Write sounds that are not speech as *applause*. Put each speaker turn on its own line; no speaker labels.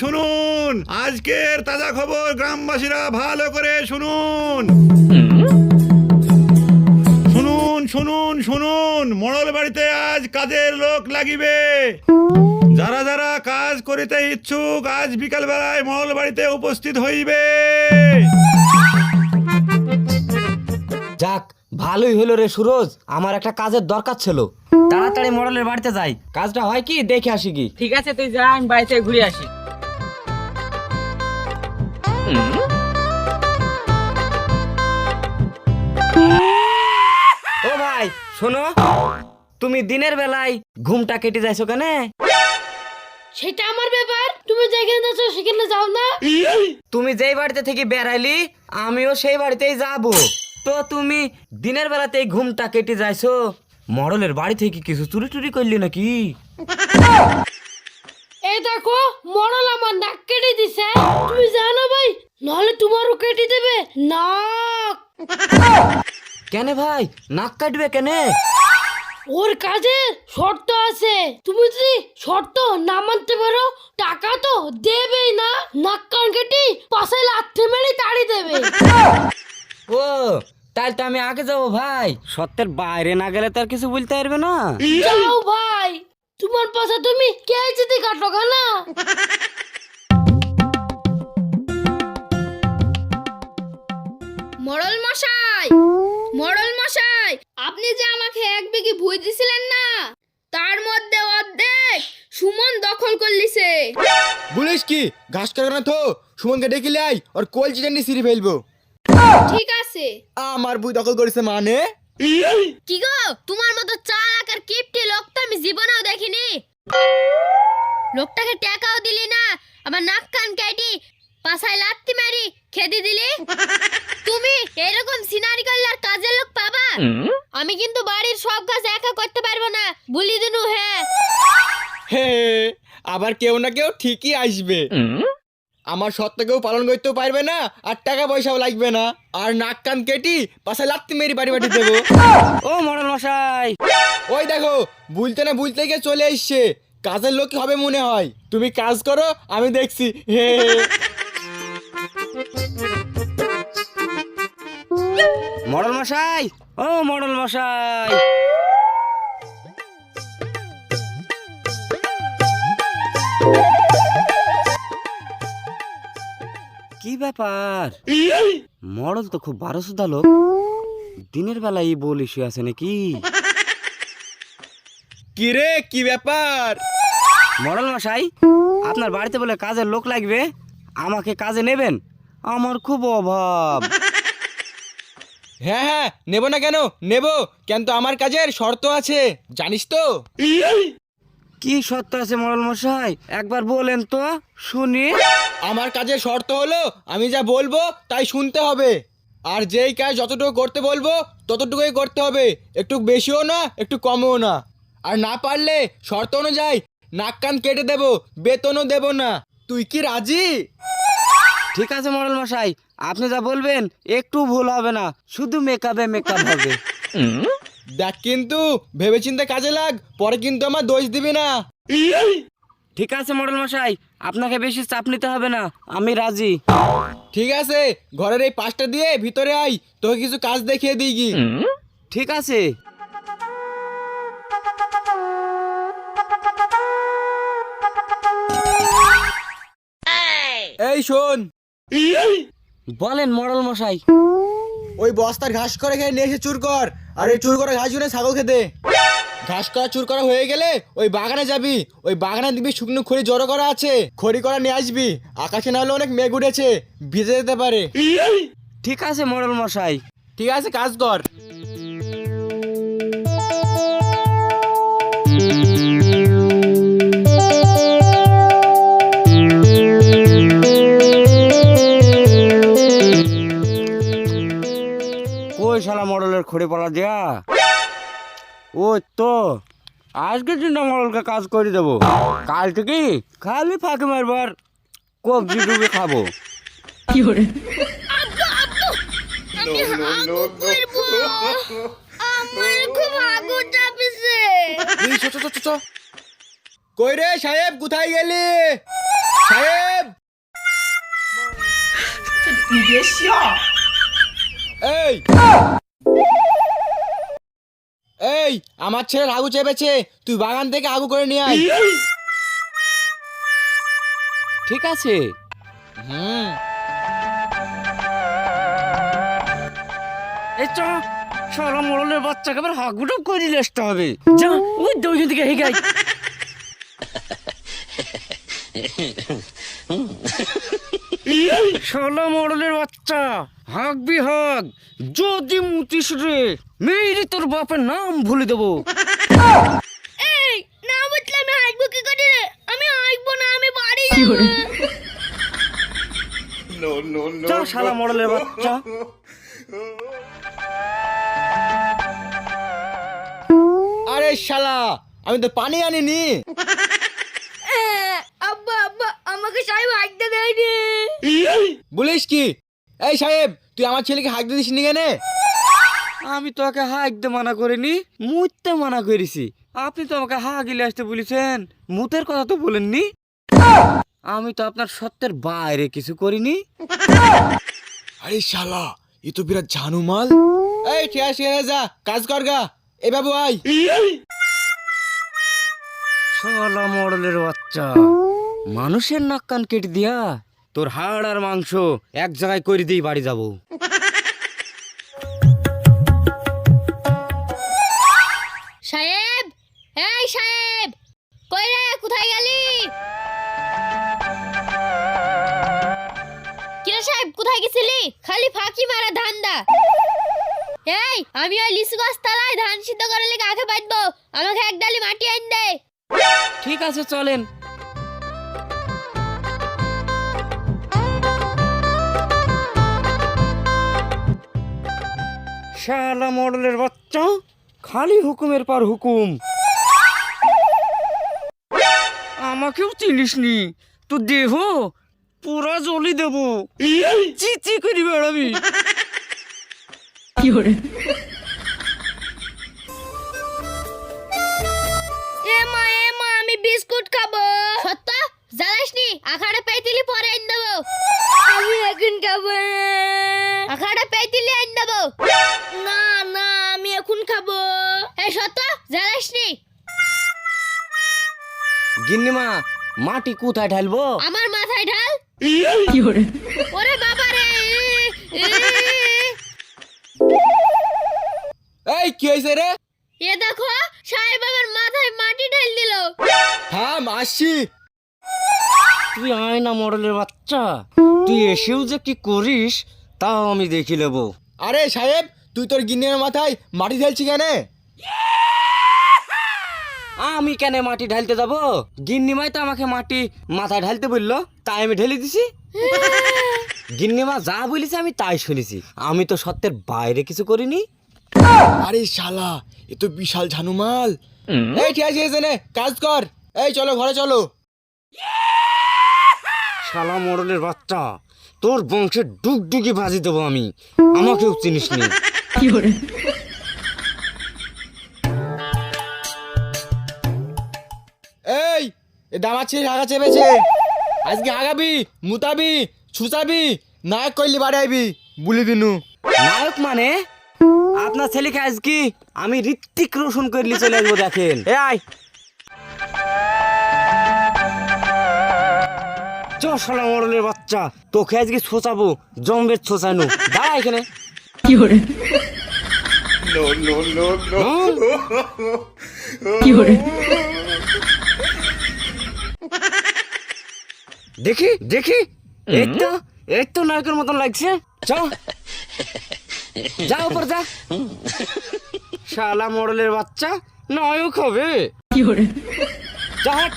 শুনুন আজকের তাজা খবর গ্রামবাসীরা ভালো করে শুনুন। শুনুন শুনুন শুনুন মোড়ল বাড়িতে আজ কাজের লোক লাগিবে? যারা যারা কাজ করিতে ইচ্ছুক আজ বিকাল বেলায় মোড়ল বাড়িতে উপস্থিত হইবে।
যাক ভালোই হলো রে সুরজ আমার একটা কাজের দরকার ছিল। তাড়াতাড়ি মডেলের বাড়িতে যাই কাজটা হয় কি? দেখে আসি কি
ঠিক আছে তুই যা আমি বাড়িতে ঘুরে আসি।
ও ভাই শোনো। তুমি দিনের বেলায় ঘুমটা কেটে যাইছো কেন?
সেটা আমার ব্যাপার। তুমি যেখানে যাচ্ছ সেখানে যাও না।
তুমি যেই বাড়িতে থেকে বেড়াইলি আমিও সেই বাড়িতেই যাব। তো তুমি দিনের বেলাতেই ঘুমটা কেটে যাইছো? মডেলের বাড়ি থেকে কিছু চুরি টুরি করলি নাকি?
দেখো মরল আমার নাক কেটে দিছে। তুমি জানো ভাই নাহলে তোমারও কেটে দেবে নাক।
কেন ভাই? নাক কাটবে কেনে?
ওর কাজে শর্ত আছে। তুমি যদি শর্ত না মানতে পারো টাকা তো দেবেই না। নাক কান কেটে পাশে লাথি মেরে তাড়ি দেবে।
ও তাই তো আমি আগে যাব ভাই। সত্যের বাইরে না গেলে তো আর কিছু বলতে পারবে না।
যাও ভাই। তোমার পাশে তুমি কে যদি কাটো না
মরল মশাই মরল মশাই আপনি যে আমাকে এক বিঘি ভুই দিছিলেন না তার মধ্যে অর্ধেক সুমন দখল করলিছে।
বলিস কি? ঘাস কাটানো তো? সুমনকে ডেকে লাই আর কলচি জানি সিঁড়ি ফেলব।
ঠিক আছে।
আমার বুই দখল করেছে মানে?
কি গো? তোমার মতো চালাক আর কিপটি লোক তো আমি জীবনেও দেখিনি। লোকটাকে টাকাও দিলি না, আমার নাক কান কেটে পাছায় লাত্তি মারি খেতে দিলি। তুমি এরকম সিনারি করলে আর কাজের লোক পাবা? আমি কিন্তু বাড়ির সব কাজ একা করতে পারব না, বলি দিনু হ্যাঁ।
হে, আবার কেউ না কেউ ঠিকই আসবে। আমার কেউ পালন করতেও পারবে না আর টাকা পয়সাও লাগবে না। আর নাক কান কেটি পাশে লাত্তি মেরি বাড়ি বাড়ি দেবো।
ও মডেল মশাই।
ওই দেখো বুলতে না বুলতে গিয়ে চলে এসছে। কাজের লোক হবে মনে হয়। তুমি কাজ করো আমি দেখছি। হে
মডেল মশাই ও মডেল মশাই। ব্যাপার? মডেল তো খুব বারো সুদা লোক। দিনের বেলা এই বল ইস্যু আছে নাকি?
কি রে কি ব্যাপার?
মডেল মশাই আপনার বাড়িতে বলে কাজের লোক লাগবে? আমাকে কাজে নেবেন? আমার খুব অভাব।
হ্যাঁ হ্যাঁ নেব না কেন? নেব কিন্তু আমার কাজের শর্ত আছে জানিস তো?
কি শর্ত আছে মডেল মশাই? একবার বলেন তো শুনি।
আমার কাজের শর্ত হলো আমি যা বলব তাই শুনতে হবে। আর যেই কাজ যতটুকু করতে বলব ততটুকুই করতে হবে। একটু বেশিও না একটু কমও না। আর না পারলে শর্ত অনুযায়ী নাক কান কেটে দেবো বেতনও দেব না। তুই কি রাজি?
ঠিক আছে মডেল মশাই আপনি যা বলবেন একটু ভুল হবে না। শুধু মেকআপে মেকআপ হবে।
দেখ কিন্তু ভেবেচিন্তে কাজে লাগ পরে কিন্তু আমার দোষ দিবি না।
ঠিক আছে মডেল মশাই আপনাকে বেশি চাপ নিতে হবে না আমি রাজি।
ঠিক আছে ঘরের এই পাঁচটা দিয়ে ভিতরে আই তোকে কিছু কাজ দেখিয়ে দিই কি
ঠিক আছে।
এই শোন।
বলেন মডেল মশাই।
ওই বস্তার ঘাস করে খেয়ে নিয়ে এসে চুর কর। আর এই চুর করা ঘাস জুড়ে ছাগল খেতে। ঘাস করা চুর করা হয়ে গেলে ওই বাগানে যাবি। ওই বাগানে দিবি শুকনো খড়ি জড়ো করা আছে। খড়ি করা নিয়ে আসবি। আকাশে না হলে অনেক মেঘ উঠেছে। ভিজে যেতে পারে।
ঠিক আছে মোড়ল মশাই।
ঠিক আছে কাজ কর।
খড়ি পড়া দেয়া ওই তো আজকে দিনটা মডেলকে কাজ করে দেবো। কাল থেকে খালি ফাঁকি মারবার কবজি ডুবে খাব।
কই রে সাহেব কোথায় গেলি? সাহেব! এই! এই আমার ছেলে আগু চেপেছে তুই বাগান থেকে আগু করে নিয়ে আয়।
ঠিক আছে।
হুম।
এই চ শালা মোড়লের বাচ্চাকে আবার হাগুটো করে নিয়ে আসতে হবে। যা ওই তো ওইখান থেকে হেগাই *laughs* শালা মোড়লের বাচ্চা। হাগবি হাগ যদি মুতিস রে মেয়েরই তোর বাপের নাম ভুলে দেবো।
এই না বুঝলে আমি কি করে আমি না আমি বাড়ি যাব।
যা শালা মোড়লের বাচ্চা।
আরে শালা আমি তো পানি আনিনি।
আব্বা আব্বা আমাকে সাহেব হাঁকতে দেয়নি। *laughs*
বলিস কি? এই সাহেব তুই আমার ছেলেকে হাঁক দিস নি কেনে?
আমি তোকে হাঁকতে মানা করিনি মুততে মানা করেছি। আপনি তো আমাকে হা গিলে আসতে বলেছেন মুতের কথা তো বলেননি। আমি তো আপনার সত্যের বাইরে কিছু করিনি।
আরে শালা এ তো বিরাট ঝানু মাল। এই আছে ঠিক যা কাজ কর গা। এ বাবু আই
শালা মডেলের বাচ্চা। মানুষের নাক কান কেটে দিয়া তোর হাড় আর মাংস এক জায়গায় করে দিয়ে বাড়ি যাব।
সাহেব এই সাহেব কই রে কোথায় গেলি? কিরে সাহেব কোথায় গেছিলি? খালি ফাঁকি মারা ধান্দা। এই আমি ওই লিচু গাছ তলায় ধান সিদ্ধ করে লেগে আগে বাঁধবো। আমাকে এক ডালি মাটি আন দে।
ঠিক আছে চলেন। শালা মডেলের বাচ্চা খালি হুকুমের পর হুকুম। আমাকেও চিনিস নি তো দেহ পুরা জলি দেব। চিচি করি বেড়াবি।
এ মা এ মা আমি বিস্কুট খাব। সত্য? জ্বালাস নি আখাড়া পেয়েছিলি পরে আন দেবো। আমি এখন খাব। আখাড়া পেয়েছিলি আন দেবো? না না আমি এখন খাব। এই সত্য জ্বালাস নি
গিন্নিমা মাটি কোথায় ঢালবো?
আমার মাথায় ঢাল। ওরে বাবা রে।
এই কি হয়েছে রে?
এ দেখো সাহেব আমার মাথায় মাটি ঢাল দিল।
থাম আসছি
তুই আয় না মডেলের বাচ্চা। তুই এসেও যে কি করিস তাও আমি দেখি নেব।
আরে সাহেব তুই তোর গিন্নের মাথায় মাটি ঢেলছি কেনে?
আমি কেন মাটি ঢালতে যাব? গিন্নিমাই তো আমাকে মাটি মাথায় ঢালতে বলল তাই আমি ঢেলে দিছি। গিন্নিমা যা বলেছে আমি তাই শুনেছি। আমি তো সত্যের বাইরে কিছু করিনি।
আরে শালা এ তো বিশাল ঝানুমাল। এই ঠিক আছে নে, কাজ কর। এই চলো ঘরে চলো।
শালা মডেলের বাচ্চা। তোর বংশের ডুগডুগি ভাজি দেবো আমি। আমাকেও চিনিস নি।
এই এ দামাচ্ছি হাগা চেপেছে। আজকে হাগাবি মুতাবি ছুচাবি নায়ক কইলি বাড়ি আইবি বলি দিনু।
নায়ক মানে? আপনার ছেলেকে আজ কি আমি ঋত্বিক রোশন করলি চলে আসব দেখেন। এ চ শালা মডেলের বাচ্চা। তোকে আজকে ছোচাবো জম্বের ছোচানো। দাঁড়া এখানে। হুম? দেখি দেখি। এই তো এই তো নায়কের মতন লাগছে। চ। যা উপর যা। শালা মডেলের বাচ্চা নায়ক হবে। যা হাট।